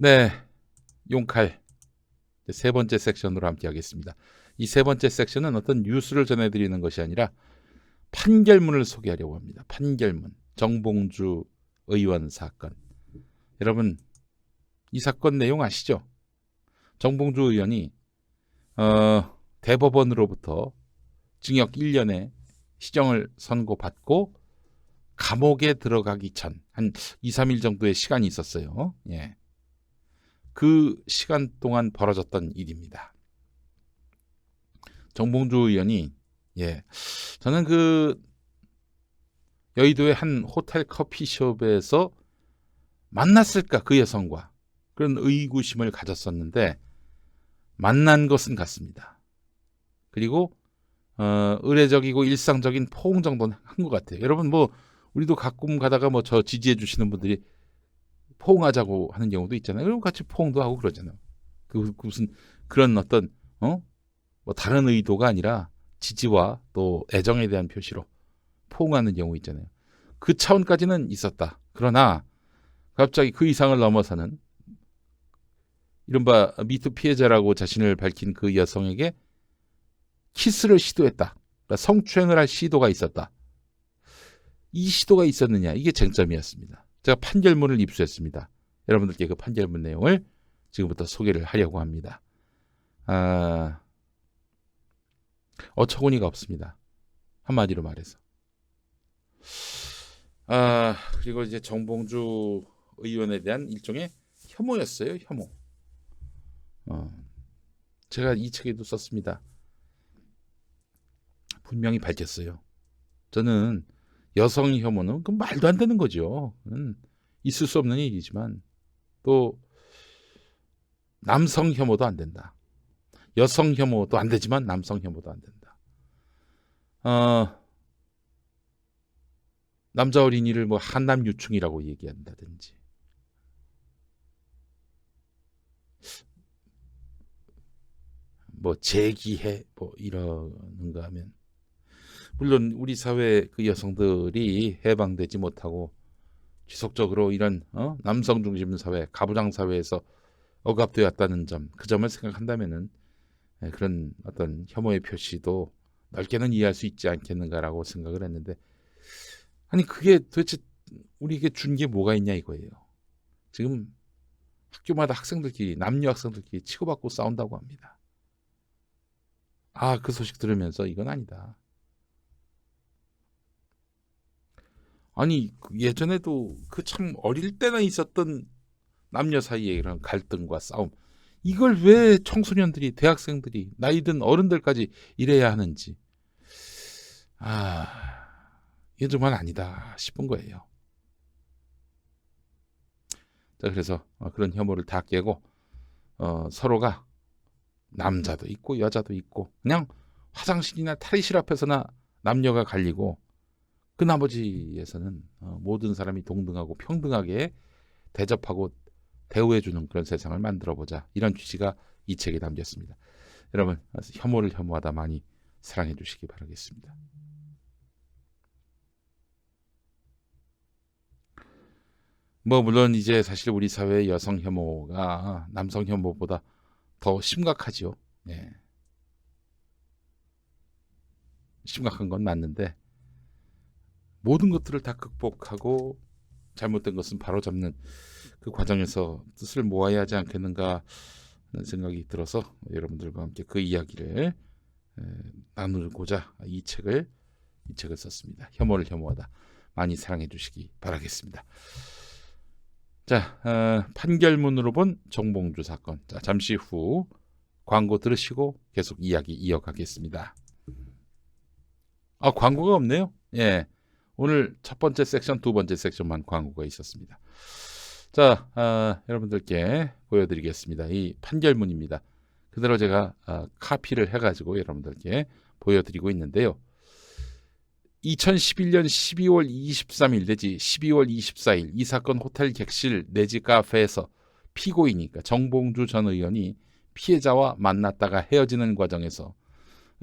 네, 용칼 세 번째 섹션으로 함께 하겠습니다. 이 세 번째 섹션은 어떤 뉴스를 전해드리는 것이 아니라 판결문을 소개하려고 합니다. 판결문 정봉주 의원 사건. 여러분 이 사건 내용 아시죠? 정봉주 의원이 어, 대법원으로부터 징역 1년의 시정을 선고받고 감옥에 들어가기 전 한 2, 3일 정도의 시간이 있었어요. 예. 그 시간 동안 벌어졌던 일입니다. 정봉주 의원이 예. 저는 그 여의도의 한 호텔 커피숍에서 만났을까 그 여성과 그런 의구심을 가졌었는데 만난 것은 같습니다. 그리고 어, 의례적이고 일상적인 포옹 정도는 한 것 같아요. 여러분 뭐 우리도 가끔 가다가 뭐 저 지지해 주시는 분들이 포옹하자고 하는 경우도 있잖아요. 그럼 같이 포옹도 하고 그러잖아요. 그, 그 무슨 그런 어떤 어? 뭐 다른 의도가 아니라 지지와 또 애정에 대한 표시로 포옹하는 경우 있잖아요. 그 차원까지는 있었다. 그러나 갑자기 그 이상을 넘어서는 이른바 미투 피해자라고 자신을 밝힌 그 여성에게 키스를 시도했다. 그러니까 성추행을 할 시도가 있었다. 이 시도가 있었느냐 이게 쟁점이었습니다. 제가 판결문을 입수했습니다. 여러분들께 그 판결문 내용을 지금부터 소개를 하려고 합니다. 아, 어처구니가 없습니다. 한마디로 말해서. 아, 그리고 이제 정봉주 의원에 대한 일종의 혐오였어요, 혐오. 어, 제가 이 책에도 썼습니다. 분명히 밝혔어요. 저는 여성 혐오는 그 말도 안 되는 거죠. 음, 있을 수 없는 일이지만 또 남성 혐오도 안 된다. 여성 혐오도 안 되지만 남성 혐오도 안 된다. 어, 남자 어린이를 뭐 한남 유충이라고 얘기한다든지 뭐 재기해 뭐 이러는가 하면 물론 우리 사회 그 여성들이 해방되지 못하고 지속적으로 이런 어? 남성 중심 사회, 가부장 사회에서 억압되어 왔다는 점, 그 점을 생각한다면은 예, 그런 어떤 혐오의 표시도 넓게는 이해할 수 있지 않겠는가라고 생각을 했는데 아니 그게 도대체 우리에게 준 게 뭐가 있냐 이거예요. 지금 학교마다 학생들끼리 남녀 학생들끼리 치고받고 싸운다고 합니다. 아 그 소식 들으면서 이건 아니다. 아니 그 예전에도 그 참 어릴 때나 있었던 남녀 사이의 이런 갈등과 싸움 이걸 왜 청소년들이 대학생들이 나이든 어른들까지 이래야 하는지 아 정말 아니다 싶은 거예요. 자 그래서 어, 그런 혐오를 다 깨고 어, 서로가 남자도 있고 여자도 있고 그냥 화장실이나 탈의실 앞에서나 남녀가 갈리고 그 나머지에서는 어, 모든 사람이 동등하고 평등하게 대접하고 대우해주는 그런 세상을 만들어보자 이런 취지가 이 책에 담겼습니다. 여러분 혐오를 혐오하다 많이 사랑해 주시기 바라겠습니다. 뭐 물론 이제 사실 우리 사회의 여성 혐오가 남성 혐오보다 더 심각하지요. 네. 심각한 건 맞는데 모든 것들을 다 극복하고 잘못된 것은 바로 잡는 그 과정에서 뜻을 모아야 하지 않겠는가 하는 생각이 들어서 여러분들과 함께 그 이야기를 나누고자 이 책을 이 책을 썼습니다. 혐오를 혐오하다 많이 사랑해 주시기 바라겠습니다. 자 어, 판결문으로 본 정봉주 사건. 자 잠시 후 광고 들으시고 계속 이야기 이어가겠습니다. 아 광고가 없네요. 예. 오늘 첫 번째 섹션, 두 번째 섹션만 광고가 있었습니다. 자, 아, 여러분들께 보여드리겠습니다. 이 판결문입니다. 그대로 제가 아, 카피를 해가지고 여러분들께 보여드리고 있는데요. 2011년 12월 23일 내지 12월 24일 이 사건 호텔 객실 내지 카페에서 피고이니까 정봉주 전 의원이 피해자와 만났다가 헤어지는 과정에서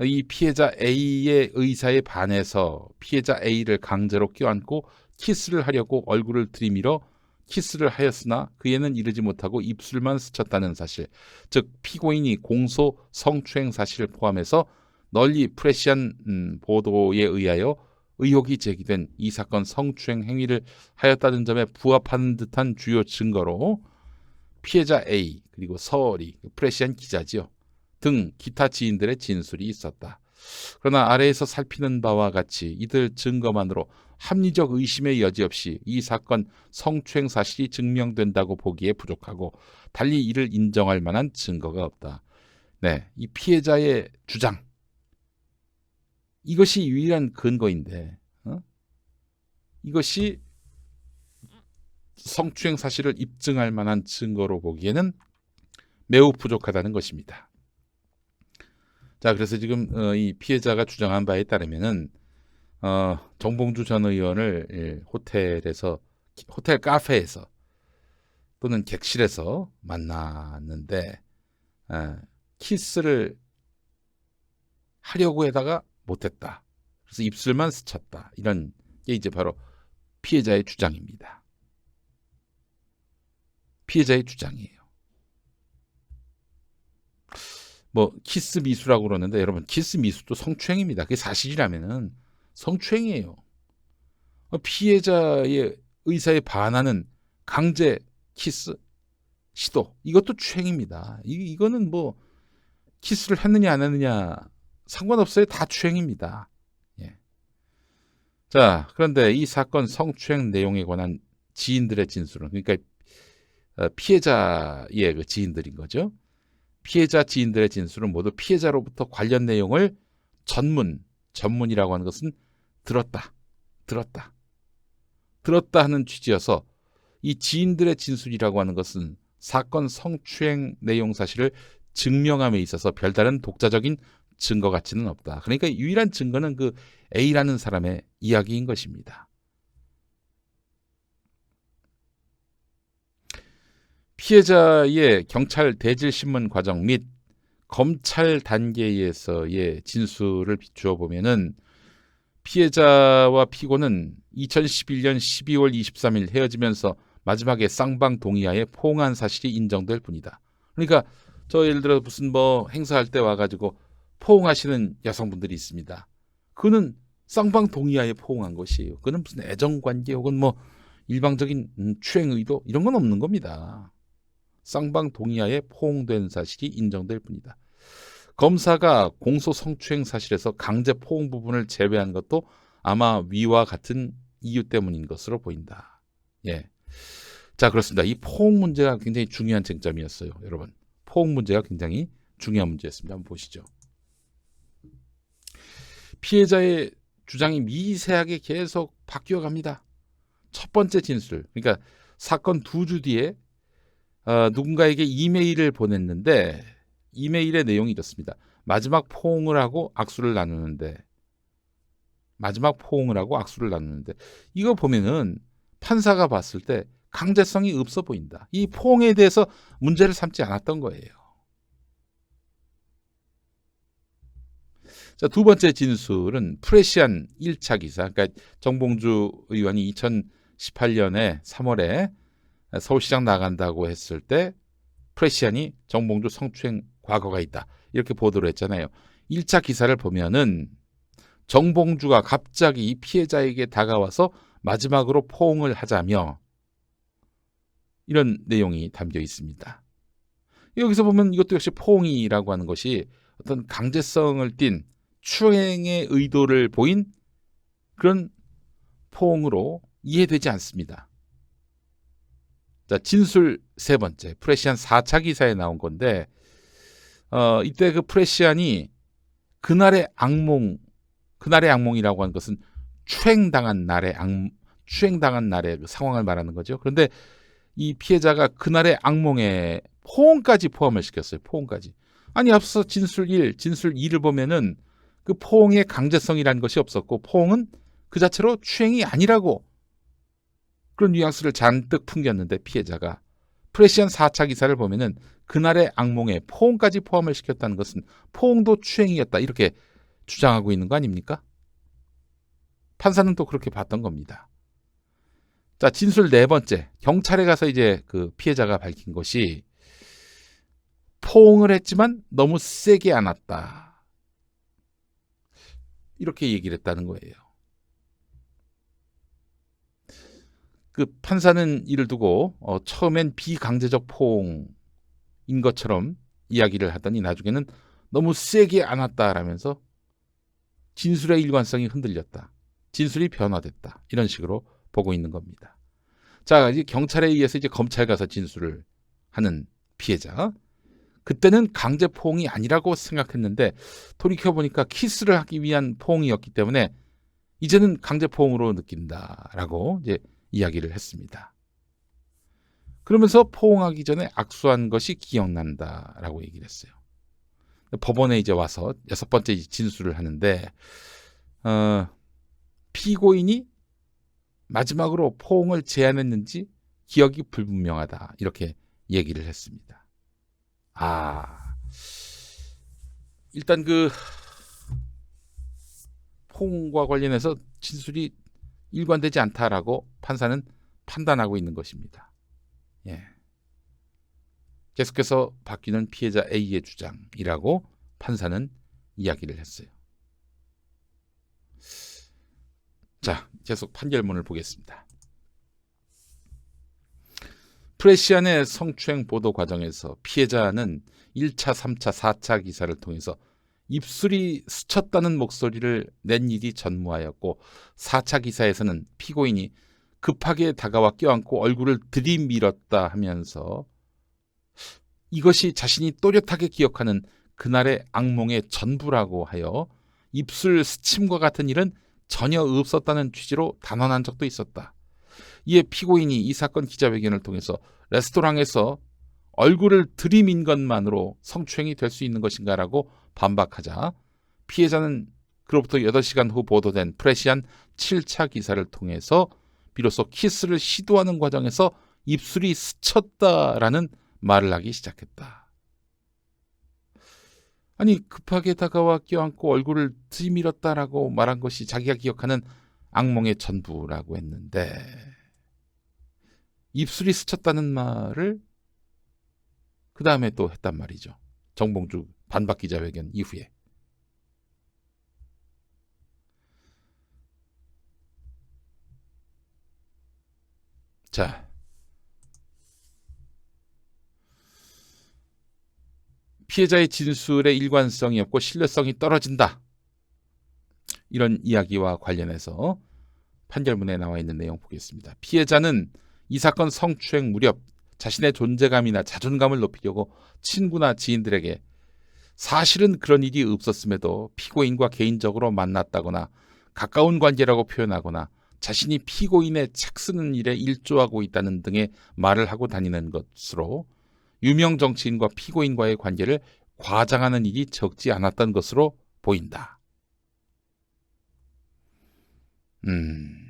이 피해자 A의 의사에 반해서 피해자 A를 강제로 껴안고 키스를 하려고 얼굴을 들이밀어 키스를 하였으나 그에는 이르지 못하고 입술만 스쳤다는 사실, 즉 피고인이 공소 성추행 사실을 포함해서 널리 프레시한 음, 보도에 의하여 의혹이 제기된 이 사건 성추행 행위를 하였다는 점에 부합하는 듯한 주요 증거로 피해자 A 그리고 서리 프레시안 기자지요 등 기타 지인들의 진술이 있었다. 그러나 아래에서 살피는 바와 같이 이들 증거만으로 합리적 의심의 여지 없이 이 사건 성추행 사실이 증명된다고 보기에 부족하고 달리 이를 인정할 만한 증거가 없다. 네, 이 피해자의 주장 이것이 유일한 근거인데 어? 이것이 성추행 사실을 입증할 만한 증거로 보기에는 매우 부족하다는 것입니다. 자, 그래서 지금 어, 이 피해자가 주장한 바에 따르면은 어, 정봉주 전 의원을 예, 호텔에서 호텔 카페에서 또는 객실에서 만났는데 에, 키스를 하려고 해다가 못했다. 그래서 입술만 스쳤다. 이런 게 이제 바로 피해자의 주장입니다. 피해자의 주장이에요. 뭐 키스 미수라고 그러는데 여러분 키스 미수도 성추행입니다. 그게 사실이라면은 성추행이에요. 어, 피해자의 의사에 반하는 강제 키스 시도 이것도 추행입니다. 이, 이거는 뭐 키스를 했느냐 안 했느냐 상관없어요. 다 추행입니다. 예. 자 그런데 이 사건 성추행 내용에 관한 지인들의 진술은 그러니까 어, 피해자의 그 지인들인 거죠. 피해자 지인들의 진술은 모두 피해자로부터 관련 내용을 전문, 전문이라고 하는 것은 들었다, 들었다, 들었다 하는 취지여서 이 지인들의 진술이라고 하는 것은 사건 성추행 내용 사실을 증명함에 있어서 별다른 독자적인 증거 가치는 없다. 그러니까 유일한 증거는 그 A라는 사람의 이야기인 것입니다. 피해자의 경찰 대질 신문 과정 및 검찰 단계에서의 진술을 비추어 보면은 피해자와 피고는 2011년 12월 23일 헤어지면서 마지막에 쌍방 동의하에 포옹한 사실이 인정될 뿐이다. 그러니까 저 예를 들어 무슨 뭐 행사할 때 와가지고 포옹하시는 여성분들이 있습니다. 그는 쌍방 동의하에 포옹한 것이에요. 그는 무슨 애정 관계 혹은 뭐 일방적인 음, 추행 의도 이런 건 없는 겁니다. 쌍방 동의하에 포옹된 사실이 인정될 뿐이다. 검사가 공소 성추행 사실에서 강제 포옹 부분을 제외한 것도 아마 위와 같은 이유 때문인 것으로 보인다. 예. 자, 그렇습니다. 이 포옹 문제가 굉장히 중요한 쟁점이었어요. 여러분. 포옹 문제가 굉장히 중요한 문제였습니다. 한번 보시죠. 피해자의 주장이 미세하게 계속 바뀌어 갑니다. 첫 번째 진술. 그러니까 사건 두 주 뒤에 어, 누군가에게 이메일을 보냈는데 이메일의 내용이 이렇습니다. 마지막 포옹을 하고 악수를 나누는데 마지막 포옹을 하고 악수를 나누는데 이거 보면은 판사가 봤을 때 강제성이 없어 보인다. 이 포옹에 대해서 문제를 삼지 않았던 거예요. 자, 두 번째 진술은 프레시안 1차 기사. 그러니까 정봉주 의원이 2018년에 3월에 서울시장 나간다고 했을 때 프레시안이 정봉주 성추행 과거가 있다. 이렇게 보도를 했잖아요. 1차 기사를 보면은 정봉주가 갑자기 이 피해자에게 다가와서 마지막으로 포옹을 하자며 이런 내용이 담겨 있습니다. 여기서 보면 이것도 역시 포옹이라고 하는 것이 어떤 강제성을 띤 추행의 의도를 보인 그런 포옹으로 이해되지 않습니다. 자, 진술 세 번째. 프레시안 4차 기사에 나온 건데, 어, 이때 그 프레시안이 그날의 악몽, 그날의 악몽이라고 하는 것은 추행당한 날의 악, 추행당한 날의 그 상황을 말하는 거죠. 그런데 이 피해자가 그날의 악몽에 포옹까지 포함을 시켰어요. 포옹까지. 아니, 앞서 진술 1, 진술 2를 보면은 그 포옹의 강제성이라는 것이 없었고, 포옹은 그 자체로 추행이 아니라고 그런 뉘앙스를 잔뜩 풍겼는데 피해자가 프레시안 4차 기사를 보면은 그날의 악몽에 포옹까지 포함을 시켰다는 것은 포옹도 추행이었다 이렇게 주장하고 있는 거 아닙니까? 판사는 또 그렇게 봤던 겁니다. 자, 진술 네 번째. 경찰에 가서 이제 그 피해자가 밝힌 것이 포옹을 했지만 너무 세게 안았다. 이렇게 얘기를 했다는 거예요. 그 판사는 이를 두고 어, 처음엔 비강제적 포옹인 것처럼 이야기를 하더니 나중에는 너무 세게 안았다라면서 진술의 일관성이 흔들렸다. 진술이 변화됐다. 이런 식으로 보고 있는 겁니다. 자, 이제 경찰에 의해서 이제 검찰 가서 진술을 하는 피해자. 그때는 강제 포옹이 아니라고 생각했는데 돌이켜 보니까 키스를 하기 위한 포옹이었기 때문에 이제는 강제 포옹으로 느낀다라고 이제 이야기를 했습니다. 그러면서 포옹하기 전에 악수한 것이 기억난다라고 얘기를 했어요. 법원에 이제 와서 여섯 번째 진술을 하는데 어, 피고인이 마지막으로 포옹을 제안했는지 기억이 불분명하다 이렇게 얘기를 했습니다. 아 일단 그 포옹과 관련해서 진술이 일관되지 않다라고 판사는 판단하고 있는 것입니다. 예. 계속해서 바뀌는 피해자 A의 주장이라고 판사는 이야기를 했어요. 자, 계속 판결문을 보겠습니다. 프레시안의 성추행 보도 과정에서 피해자는 1차, 3차, 4차 기사를 통해서 입술이 스쳤다는 목소리를 낸 일이 전무하였고 4차 기사에서는 피고인이 급하게 다가와 껴안고 얼굴을 들이밀었다 하면서 이것이 자신이 또렷하게 기억하는 그날의 악몽의 전부라고 하여 입술 스침과 같은 일은 전혀 없었다는 취지로 단언한 적도 있었다. 이에 피고인이 이 사건 기자회견을 통해서 레스토랑에서 얼굴을 들이민 것만으로 성추행이 될 수 있는 것인가라고 반박하자 피해자는 그로부터 8시간 후 보도된 프레시안 7차 기사를 통해서 비로소 키스를 시도하는 과정에서 입술이 스쳤다라는 말을 하기 시작했다. 아니 급하게 다가와 껴안고 얼굴을 들이밀었다라고 말한 것이 자기가 기억하는 악몽의 전부라고 했는데 입술이 스쳤다는 말을 그 다음에 또 했단 말이죠. 정봉주 반박 기자회견 이후에. 자. 피해자의 진술의 일관성이 없고 신뢰성이 떨어진다. 이런 이야기와 관련해서 판결문에 나와 있는 내용 보겠습니다. 피해자는 이 사건 성추행 무렵 자신의 존재감이나 자존감을 높이려고 친구나 지인들에게 사실은 그런 일이 없었음에도 피고인과 개인적으로 만났다거나 가까운 관계라고 표현하거나 자신이 피고인의 책 쓰는 일에 일조하고 있다는 등의 말을 하고 다니는 것으로 유명 정치인과 피고인과의 관계를 과장하는 일이 적지 않았던 것으로 보인다. 음.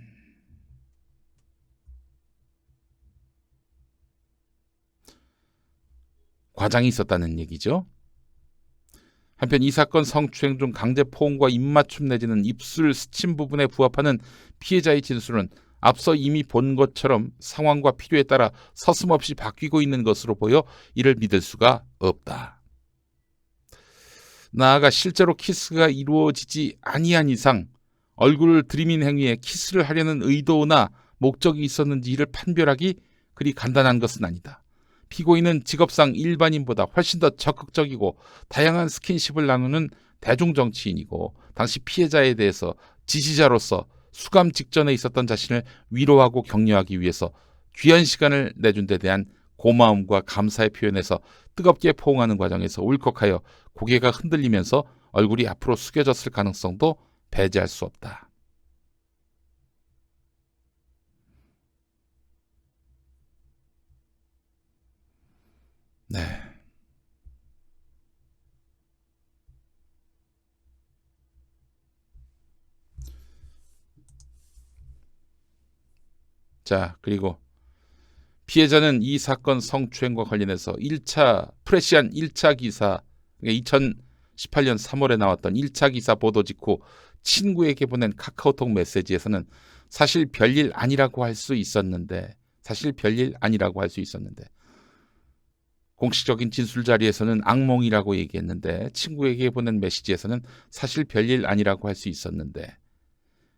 과장이 있었다는 얘기죠. 한편 이 사건 성추행 중 강제 포옹과 입맞춤 내지는 입술 스친 부분에 부합하는 피해자의 진술은 앞서 이미 본 것처럼 상황과 필요에 따라 서슴없이 바뀌고 있는 것으로 보여 이를 믿을 수가 없다. 나아가 실제로 키스가 이루어지지 아니한 이상 얼굴을 들이민 행위에 키스를 하려는 의도나 목적이 있었는지 이를 판별하기 그리 간단한 것은 아니다. 피고인은 직업상 일반인보다 훨씬 더 적극적이고 다양한 스킨십을 나누는 대중 정치인이고 당시 피해자에 대해서 지지자로서 수감 직전에 있었던 자신을 위로하고 격려하기 위해서 귀한 시간을 내준 데 대한 고마움과 감사의 표현에서 뜨겁게 포옹하는 과정에서 울컥하여 고개가 흔들리면서 얼굴이 앞으로 숙여졌을 가능성도 배제할 수 없다. 네. 자, 그리고 피해자는 이 사건 성추행과 관련해서 1차 프레시안 1차 기사 2018년 3월에 나왔던 1차 기사 보도 직후 친구에게 보낸 카카오톡 메시지에서는 사실 별일 아니라고 할 수 있었는데 사실 별일 아니라고 할 수 있었는데 공식적인 진술 자리에서는 악몽이라고 얘기했는데 친구에게 보낸 메시지에서는 사실 별일 아니라고 할 수 있었는데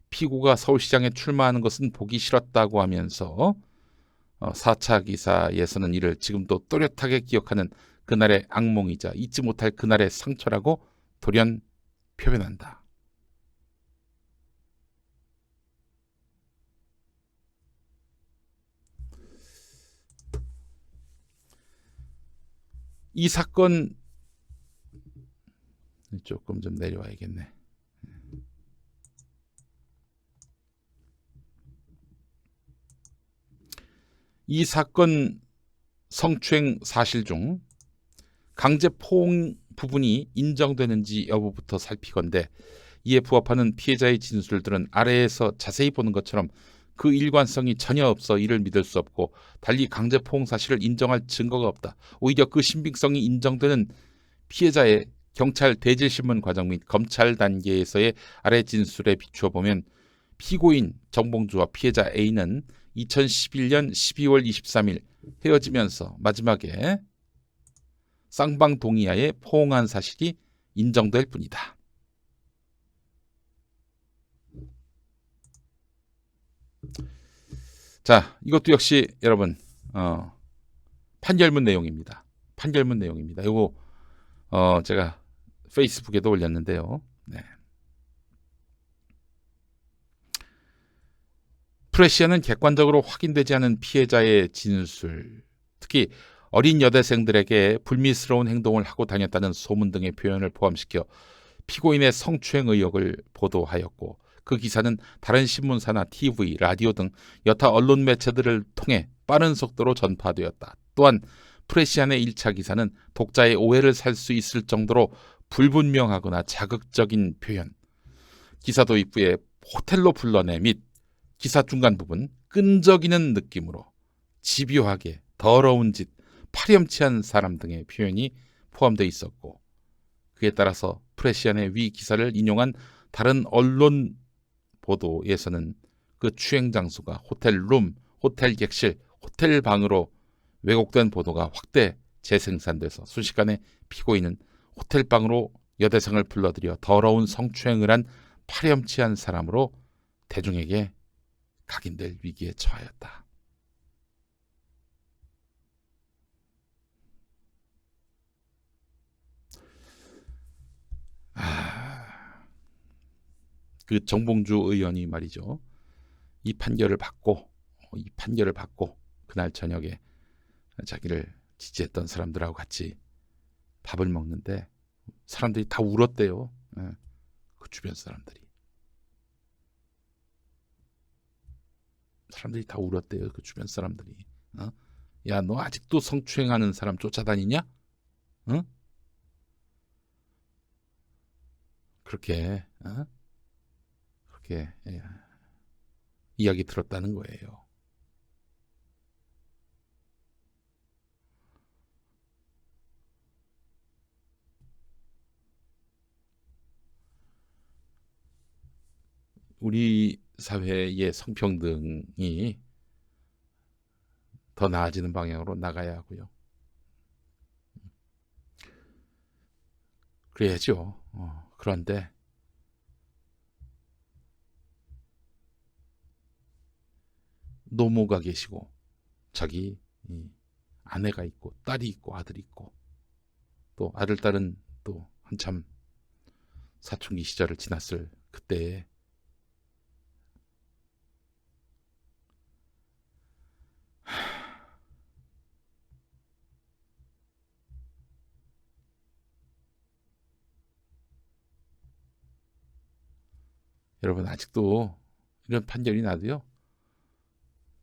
피고가 서울시장에 출마하는 것은 보기 싫었다고 하면서 어, 4차 기사에서는 이를 지금도 또렷하게 기억하는 그날의 악몽이자 잊지 못할 그날의 상처라고 돌연 표현한다. 이 사건 조금 좀 내려와야겠네. 이 사건 성추행 사실 중 강제 포옹 부분이 인정되는지 여부부터 살피건데 이에 부합하는 피해자의 진술들은 아래에서 자세히 보는 것처럼 그 일관성이 전혀 없어 이를 믿을 수 없고 달리 강제 포옹 사실을 인정할 증거가 없다. 오히려 그 신빙성이 인정되는 피해자의 경찰 대질 신문 과정 및 검찰 단계에서의 아래 진술에 비추어 보면 피고인 정봉주와 피해자 A는 2011년 12월 23일 헤어지면서 마지막에 쌍방 동의하에 포옹한 사실이 인정될 뿐이다. 자, 이것도 역시 여러분 어, 판결문 내용입니다. 판결문 내용입니다. 이거 어, 제가 페이스북에도 올렸는데요. 네. 프레시아는 객관적으로 확인되지 않은 피해자의 진술, 특히 어린 여대생들에게 불미스러운 행동을 하고 다녔다는 소문 등의 표현을 포함시켜 피고인의 성추행 의혹을 보도하였고 그 기사는 다른 신문사나 TV, 라디오 등 여타 언론 매체들을 통해 빠른 속도로 전파되었다. 또한 프레시안의 1차 기사는 독자의 오해를 살 수 있을 정도로 불분명하거나 자극적인 표현, 기사 도입부에 호텔로 불러내 및 기사 중간 부분 끈적이는 느낌으로 집요하게 더러운 짓, 파렴치한 사람 등의 표현이 포함되어 있었고 그에 따라서 프레시안의 위 기사를 인용한 다른 언론 보도에서는 그 추행 장소가 호텔 룸, 호텔 객실, 호텔 방으로 왜곡된 보도가 확대 재생산돼서 순식간에 피고인은 호텔 방으로 여대생을 불러들여 더러운 성추행을 한 파렴치한 사람으로 대중에게 각인될 위기에 처하였다. 그 정봉주 의원이 말이죠. 이 판결을 받고 이 판결을 받고 그날 저녁에 자기를 지지했던 사람들하고 같이 밥을 먹는데 사람들이 다 울었대요. 예, 그 주변 사람들이. 사람들이 다 울었대요. 그 주변 사람들이. 어? 야, 너 아직도 성추행하는 사람 쫓아다니냐? 응? 그렇게 어? 그렇게 예, 이야기 들었다는 거예요. 우리 사회의 성평등이 더 나아지는 방향으로 나가야 하고요. 그래야죠. 어, 그런데 노모가 계시고 자기 아내가 있고 딸이 있고 아들이 있고 또 아들 딸은 또 한참 사춘기 시절을 지났을 그때에 여러분 아직도 이런 판결이 나도요.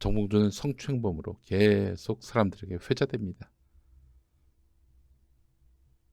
정봉주는 성추행범으로 계속 사람들에게 회자됩니다.